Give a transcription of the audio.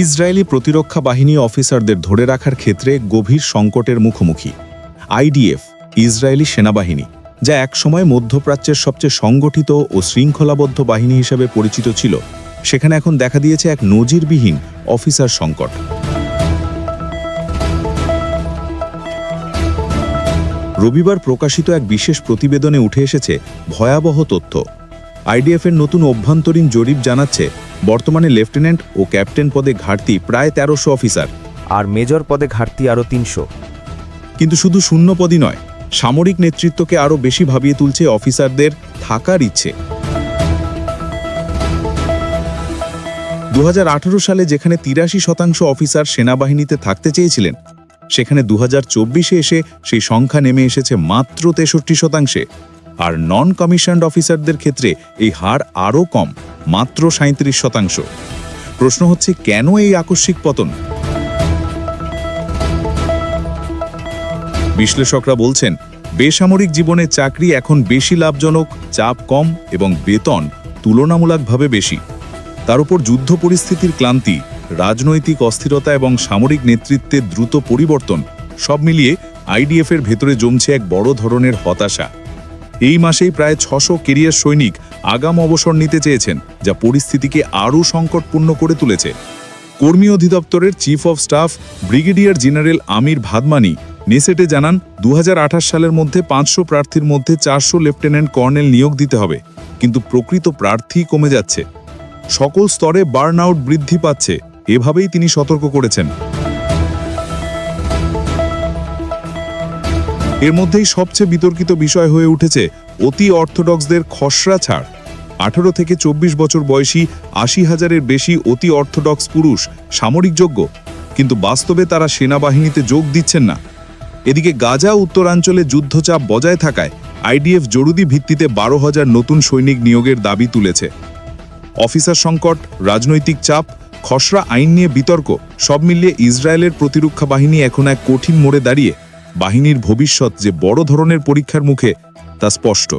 Israeli প্রতিরক্ষা বাহিনী অফিসারদের ধরে রাখার ক্ষেত্রে গভীর সংকটের মুখোমুখি। আইডিএফ, ইসরায়েলি সেনাবাহিনী, যা একসময় মধ্যপ্রাচ্যের সবচেয়ে সংগঠিত ও শৃঙ্খলাবদ্ধ বাহিনী হিসেবে পরিচিত ছিল, সেখানে এখন দেখা দিয়েছে এক নজিরবিহীন অফিসার সংকট। রবিবার প্রকাশিত এক বিশেষ প্রতিবেদনে উঠে এসেছে ভয়াবহ তথ্য। আইডিএফের নতুন অভ্যন্তরীণ জরিপ জানাচ্ছে বর্তমানে লেফটেন্যান্ট ও ক্যাপ্টেন পদে ঘাটতি প্রায় তেরোশো অফিসার। আর মেজর পদে ঘাটতি আরও তিনশো। কিন্তু শুধু শূন্য পদই নয় সামরিক নেতৃত্বকে আরও বেশি ভাবিয়ে তুলছে অফিসারদের থাকার ইচ্ছে। দু হাজার আঠারো সালে যেখানে তিরাশি শতাংশ অফিসার সেনাবাহিনীতে থাকতে চেয়েছিলেন সেখানে দু চব্বিশে এসে সেই সংখ্যা নেমে এসেছে মাত্র তেষট্টি শতাংশে। আর নন কমিশনড অফিসারদের ক্ষেত্রে এই হার আরও কম। মাত্র সাঁত্রিশ শতাংশ। প্রশ্ন হচ্ছে, কেন এই আকস্মিক পতন? বিশ্লেষকরা বলছেন, বেসামরিক জীবনে চাকরি এখন বেশি লাভজনক, চাপ কম এবং বেতন তুলনামূলকভাবে বেশি। তার উপর যুদ্ধ পরিস্থিতির ক্লান্তি, রাজনৈতিক অস্থিরতা এবং সামরিক নেতৃত্বের দ্রুত পরিবর্তন সব মিলিয়ে আইডিএফের ভেতরে জমছে এক বড় ধরনের হতাশা। এই মাসেই প্রায় ছশো কেরিয়ার সৈনিক আগাম অবসর নিতে চেয়েছেন, যা পরিস্থিতিকে আরও সংকটপূর্ণ করে তুলেছে। কর্মী অধিদপ্তরের chief of staff brigadier general Amir ভাদমানি নেসেটে জানান দু হাজার আঠাশ সালের মধ্যে পাঁচশো প্রার্থীর মধ্যে চারশো লেফটেন্যান্ট কর্নেল নিয়োগ দিতে হবে, কিন্তু প্রকৃত প্রার্থী কমে যাচ্ছে। সকল স্তরে বার্ন আউট বৃদ্ধি পাচ্ছে, এভাবেই তিনি সতর্ক করেছেন। এর মধ্যেই সবচেয়ে বিতর্কিত বিষয় হয়ে উঠেছে অতি অর্থোডক্সদের খসড়া ছাড়। আঠারো থেকে চব্বিশ বছর বয়সী আশি হাজারের বেশি অতি অর্থোডক্স পুরুষ সামরিক যোগ্য, কিন্তু বাস্তবে তারা সেনাবাহিনীতে যোগ দিচ্ছেন না। এদিকে গাজা উত্তরাঞ্চলে যুদ্ধচাপ বজায় থাকায় আইডিএফ জরুরি ভিত্তিতে বারো হাজার নতুন সৈনিক নিয়োগের দাবি তুলেছে। অফিসার সংকট, রাজনৈতিক চাপ, খসড়া আইন নিয়ে বিতর্ক, সব মিলিয়ে ইসরায়েলের প্রতিরক্ষা বাহিনী এখন এক কঠিন মোড়ে দাঁড়িয়ে বাহিনীর ভবিষ্যৎ যে বড় ধরনের পরীক্ষার মুখে তা স্পষ্ট।